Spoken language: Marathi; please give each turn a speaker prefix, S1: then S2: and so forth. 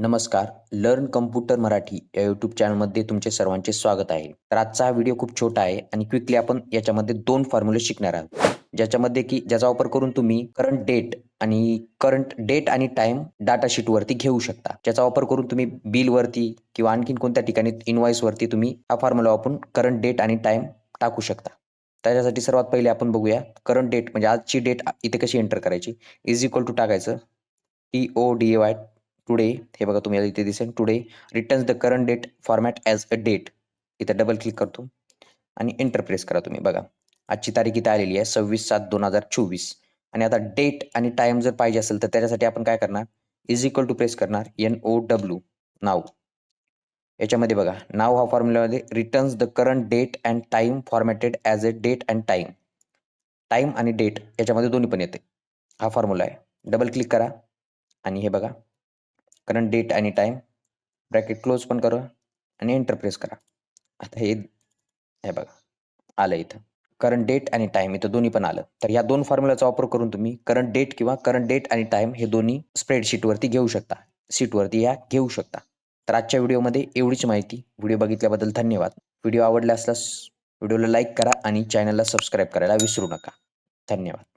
S1: नमस्कार लर्न कम्प्युटर मराठी या यूट्यूब चॅनलमध्ये तुमचे सर्वांचे स्वागत आहे. तर आजचा हा व्हिडिओ खूप छोटा आहे आणि क्विकली आपण याच्यामध्ये दोन फॉर्म्युले शिकणार आहोत. ज्याच्यामध्ये की ज्याचा वापर करून तुम्ही करंट डेट आणि करंट डेट आणि टाइम डाटा शीटवरती घेऊ शकता. ज्याचा वापर करून तुम्ही बिलवरती किंवा आणखीन कोणत्या ठिकाणी इनवॉइसवरती तुम्ही हा फॉर्म्युला वापरून करंट डेट आणि टाइम टाकू शकता. त्याच्यासाठी सर्वात पहिले आपण बघूया करंट डेट म्हणजे आजची डेट इथे कशी एंटर करायची? इज इक्वल टू टाकायचं. T O D A Y today हे बघा तुम्हाला इथे दिसेल today returns the current date format as a date इथं डबल क्लिक करतो आणि इंटरप्रेस करा तुम्ही. बघा आजची तारीख इथे आलेली आहे सव्वीस सात दोन हजार चोवीस. आणि आता डेट आणि टाइम जर पाहिजे असेल तर त्याच्यासाठी आपण काय करणार? इज इक्वल टू प्रेस करणार एन ओ डब्ल्यू नाव याच्यामध्ये बघा नाव हा फॉर्म्युलामध्ये returns the current date and time formatted as a date and time time आणि डेट याच्यामध्ये दोन्ही पण येते. हा फॉर्म्युला आहे. डबल क्लिक करा आणि हे बघा करंट डेट आणि टाईम ब्रॅकेट क्लोज पण करा आणि एंटर प्रेस करा. आता हे हे बघा आलं इथं. करंट डेट आणि टाईम इथं दोन्ही पण आलं. तर या दोन फॉर्म्युलाचा वापर करून तुम्ही करंट डेट किंवा करंट डेट आणि टाइम हे दोन्ही स्प्रेडशीटवरती घेऊ शकता. सीटवरती या घेऊ शकता. तर आजच्या व्हिडिओमध्ये एवढीच माहिती. व्हिडिओ बघितल्याबद्दल धन्यवाद. व्हिडिओ आवडला असल्यास व्हिडिओला लाईक करा आणि चॅनलला सबस्क्राईब करायला विसरू नका. धन्यवाद.